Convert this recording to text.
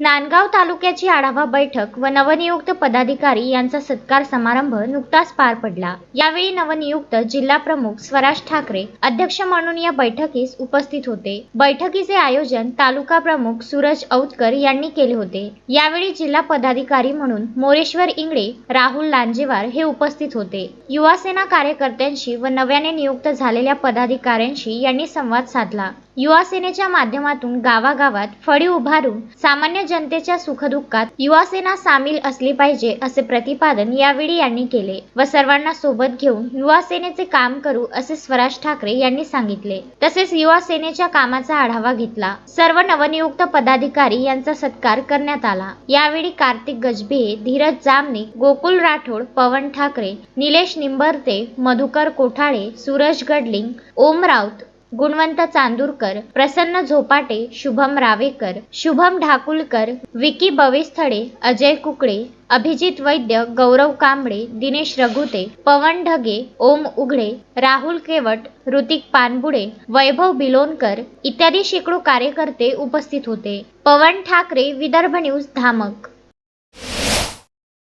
नांदगाव तालुक्याची आढावा बैठक व नवनियुक्त पदाधिकारी यांचा सत्कार समारंभ नुकताच पार पडला. यावेळी नवनियुक्त जिल्हा प्रमुख स्वराज ठाकरे अध्यक्ष म्हणून या बैठकीस उपस्थित होते. बैठकीचे आयोजन तालुका प्रमुख सूरज औतकर यांनी केले होते. यावेळी जिल्हा पदाधिकारी म्हणून मोरेश्वर इंगळे राहुल लांजेवार हे उपस्थित होते. युवासेना कार्यकर्त्यांशी व नव्याने नियुक्त झालेल्या पदाधिकाऱ्यांशी यांनी संवाद साधला. युवा सेनेच्या माध्यमातून गावागावात फळी उभारून सामान्य जनतेच्या सुखदुःखात युवा सेना सामील असली पाहिजे असे प्रतिपादन यावेळी यांनी केले व सर्वांना सोबत घेऊन युवा सेनेचे काम करू असे स्वराज ठाकरे यांनी सांगितले. तसेच युवा सेनेच्या कामाचा आढावा घेतला. सर्व नवनियुक्त पदाधिकारी यांचा सत्कार करण्यात आला. यावेळी कार्तिक गजबे धीरज जामने गोकुल राठोड पवन ठाकरे निलेश निंबरते मधुकर कोठाळे सूरज गडलिंग ओम राऊत गुणवंत चांदूरकर प्रसन्न झोपाटे शुभम रावेकर शुभम ढाकुलकर विकी बवेस्थळे अजय कुकडे अभिजित वैद्य गौरव कांबळे दिनेश रघुते पवन ढगे ओम उघडे राहुल केवट ऋतिक पानबुडे वैभव बिलोनकर इत्यादी शेकडो कार्यकर्ते उपस्थित होते. पवन ठाकरे विदर्भ न्यूज धामक.